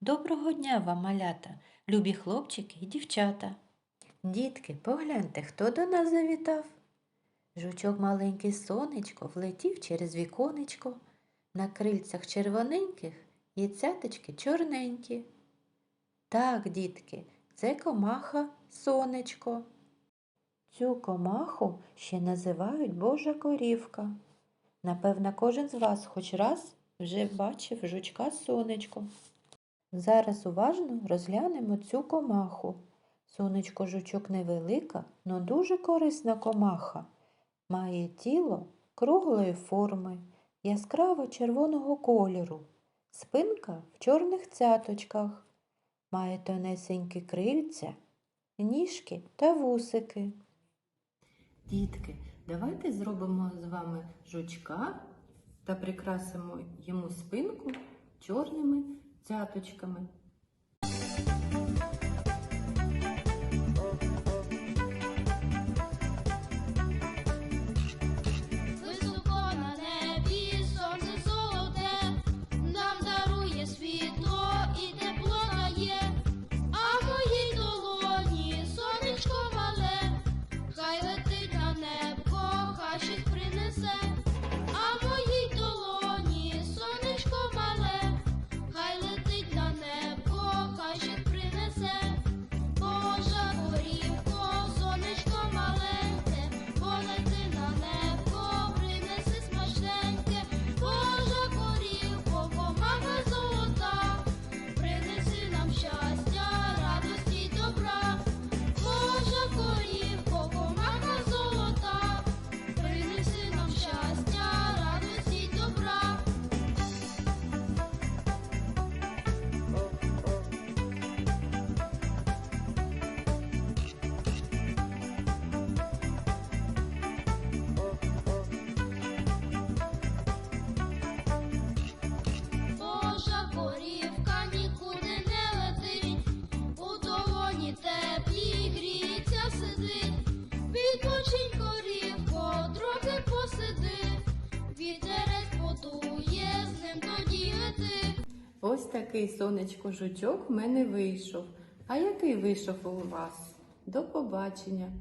Доброго дня вам, малята, любі хлопчики і дівчата. Дітки, погляньте, хто до нас завітав. Жучок маленький сонечко влетів через віконечко. На крильцях червоненьких є цяточки чорненькі. Так, дітки, це комаха сонечко. Цю комаху ще називають Божа корівка. Напевно, кожен з вас хоч раз вже бачив жучка сонечко. Зараз уважно розглянемо цю комаху. Сонечко жучок невелика, но дуже корисна комаха. Має тіло круглої форми, яскраво червоного кольору, спинка в чорних цяточках, має тонесенькі крильця, ніжки та вусики. Дітки, давайте зробимо з вами жучка та прикрасимо йому спинку чорними цяточками. Ось такий сонечко жучок в мене вийшов. А який вийшов у вас? До побачення!